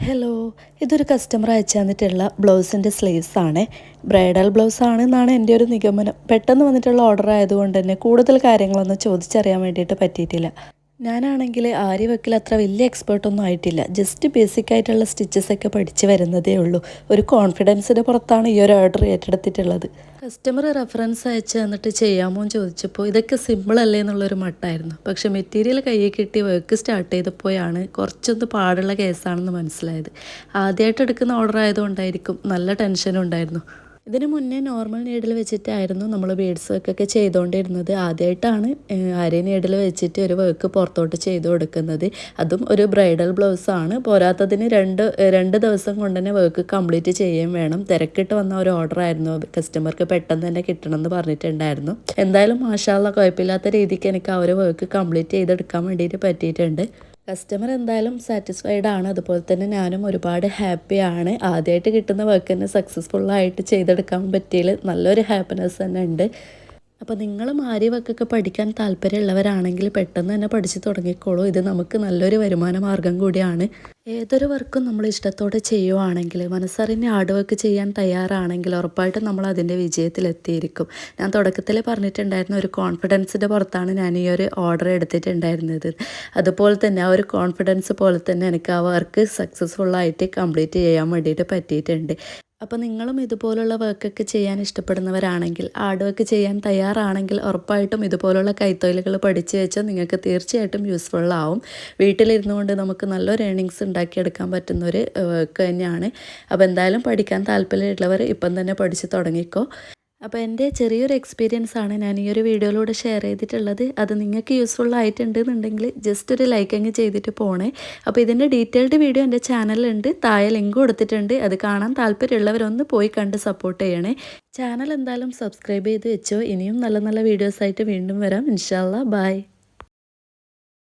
Hello ഇതൊരു customer അയച്ചു തന്നിട്ടുള്ള ബ്ലൗസിന്റെ സ്ലീവ്സ് ആണ്. ബ്രൈഡൽ ബ്ലൗസ് ആണ് ആണെന്നാണ് എന്റെ ഒരു നിഗമനം. പെട്ടെന്ന് വന്നിട്ടുള്ള ഓർഡർ ആയതുകൊണ്ട് തന്നെ കൂടുതൽ കാര്യങ്ങളൊന്നും ചോദിച്ചറിയാൻ വേണ്ടിയിട്ട് പറ്റിയിട്ടില്ല. ഞാനാണെങ്കിൽ ആരി വെക്കൽ അത്ര വലിയ എക്സ്പേർട്ടൊന്നും ആയിട്ടില്ല. ജസ്റ്റ് ബേസിക് ആയിട്ടുള്ള സ്റ്റിച്ചസ് ഒക്കെ പഠിച്ച് വരുന്നതേ ഉള്ളൂ. ഒരു കോൺഫിഡൻസിന്റെ പുറത്താണ് ഈ ഒരു ഓർഡർ ഏറ്റെടുത്തിട്ടുള്ളത്. കസ്റ്റമർ റെഫറൻസ് അയച്ച് തന്നിട്ട് ചെയ്യാമോ എന്ന് ചോദിച്ചപ്പോൾ ഇതൊക്കെ സിമ്പിൾ അല്ലേ എന്നുള്ളൊരു മട്ടായിരുന്നു. പക്ഷേ മെറ്റീരിയൽ കയ്യിൽ കിട്ടി വർക്ക് സ്റ്റാർട്ട് ചെയ്തപ്പോഴാണ് കുറച്ചൊന്ന് പാടുള്ള കേസാണെന്ന് മനസ്സിലായത്. ആദ്യമായിട്ട് എടുക്കുന്ന ഓർഡർ ആയതുകൊണ്ടായിരിക്കും നല്ല ടെൻഷനും ഉണ്ടായിരുന്നു. ഇതിന് മുന്നേ നോർമൽ നീഡിൽ വെച്ചിട്ടായിരുന്നു നമ്മൾ ബീഡ്സ് വർക്കൊക്കെ ചെയ്തുകൊണ്ടിരുന്നത് ആദ്യമായിട്ടാണ് അരി നീഡിൽ വെച്ചിട്ട് ഒരു വർക്ക് പുറത്തോട്ട് ചെയ്ത് കൊടുക്കുന്നത്. അതും ഒരു ബ്രൈഡൽ ബ്ലൗസാണ് പോരാത്തതിന് രണ്ട് രണ്ട് ദിവസം കൊണ്ട് തന്നെ വർക്ക് കംപ്ലീറ്റ് ചെയ്യുകയും വേണം. തിരക്കിട്ട് വന്ന ഒരു ഓർഡർ ആയിരുന്നു. കസ്റ്റമർക്ക് പെട്ടെന്ന് തന്നെ കിട്ടണം എന്ന് പറഞ്ഞിട്ടുണ്ടായിരുന്നു. എന്തായാലും മാഷാള്ള കുഴപ്പമില്ലാത്ത രീതിക്ക് എനിക്ക് ആ ഒരു വർക്ക് കംപ്ലീറ്റ് ചെയ്തെടുക്കാൻ വേണ്ടിയിട്ട് പറ്റിയിട്ടുണ്ട്. കസ്റ്റമർ എന്തായാലും സാറ്റിസ്ഫൈഡ് ആണ്. അതുപോലെ തന്നെ ഞാനും ഒരുപാട് ഹാപ്പിയാണ് ആദ്യമായിട്ട് കിട്ടുന്ന വർക്ക് തന്നെ സക്സസ്ഫുള്ളായിട്ട് ചെയ്തെടുക്കാൻ പറ്റിയതിൽ നല്ലൊരു ഹാപ്പിനെസ് തന്നെ ഉണ്ട്. അപ്പോൾ നിങ്ങളും മാരി വർക്കൊക്കെ പഠിക്കാൻ താല്പര്യമുള്ളവരാണെങ്കിൽ പെട്ടെന്ന് തന്നെ പഠിച്ചു തുടങ്ങിക്കോളൂ. ഇത് നമുക്ക് നല്ലൊരു വരുമാന മാർഗം കൂടിയാണ്. ഏതൊരു വർക്കും നമ്മൾ ഇഷ്ടത്തോടെ ചെയ്യുവാണെങ്കിൽ മനസ്സറിഞ്ഞ് ഹാർഡ് വർക്ക് ചെയ്യാൻ തയ്യാറാണെങ്കിൽ ഉറപ്പായിട്ടും നമ്മൾ അതിന്റെ വിജയത്തിലെത്തിയിരിക്കും. ഞാൻ തുടക്കത്തിൽ പറഞ്ഞിട്ടുണ്ടായിരുന്ന ഒരു കോൺഫിഡൻസിന്റെ പുറത്താണ് ഞാൻ ഈ ഒരു ഓർഡർ എടുത്തിട്ടുണ്ടായിരുന്നത്. അതുപോലെ തന്നെ ആ ഒരു കോൺഫിഡൻസ് പോലെ തന്നെ എനിക്ക് ആ വർക്ക് സക്സസ്ഫുള്ളായിട്ട് കംപ്ലീറ്റ് ചെയ്യാൻ വേണ്ടിയിട്ട് പറ്റിയിട്ടുണ്ട്. അപ്പോൾ നിങ്ങളും ഇതുപോലുള്ള വർക്കൊക്കെ ചെയ്യാൻ ഇഷ്ടപ്പെടുന്നവരാണെങ്കിൽ ഹാർഡ് വർക്ക് ചെയ്യാൻ തയ്യാറാണെങ്കിൽ ഉറപ്പായിട്ടും ഇതുപോലുള്ള കൈത്തൊഴിലുകൾ പഠിച്ചു വെച്ചാൽ നിങ്ങൾക്ക് തീർച്ചയായിട്ടും യൂസ്ഫുൾ ആവും. വീട്ടിലിരുന്നു കൊണ്ട് നമുക്ക് നല്ലൊരു ഏണിങ്സ് ഉണ്ടാക്കിയെടുക്കാൻ പറ്റുന്ന ഒരു വർക്ക് തന്നെയാണ്. അപ്പോൾ എന്തായാലും പഠിക്കാൻ താല്പര്യമുള്ളവർ ഇപ്പം തന്നെ പഠിച്ച് തുടങ്ങിക്കോ. അപ്പോൾ എന്റെ ചെറിയൊരു എക്സ്പീരിയൻസ് ആണ് ഞാൻ ഈ ഒരു വീഡിയോയിലൂടെ ഷെയർ ചെയ്തിട്ടുള്ളത്. അത് നിങ്ങൾക്ക് യൂസ്ഫുൾ ആയിട്ടുണ്ട് എന്നുണ്ടെങ്കിൽ ജസ്റ്റ് ഒരു ലൈക്ക് അങ്ങ് ചെയ്തിട്ട് പോണേ. അപ്പോൾ ഇതിന്റെ ഡീറ്റെയിൽഡ് വീഡിയോ എന്റെ ചാനലിലുണ്ട് താഴെ ലിങ്ക് കൊടുത്തിട്ടുണ്ട്. അത് കാണാൻ താല്പര്യമുള്ളവരൊന്ന് പോയി കണ്ട് സപ്പോർട്ട് ചെയ്യണേ. ചാനൽ എന്തായാലും സബ്സ്ക്രൈബ് ചെയ്ത് വെച്ചോ. ഇനിയും നല്ല നല്ല വീഡിയോസായിട്ട് വീണ്ടും വരാം. ഇൻഷാല്ല ബൈ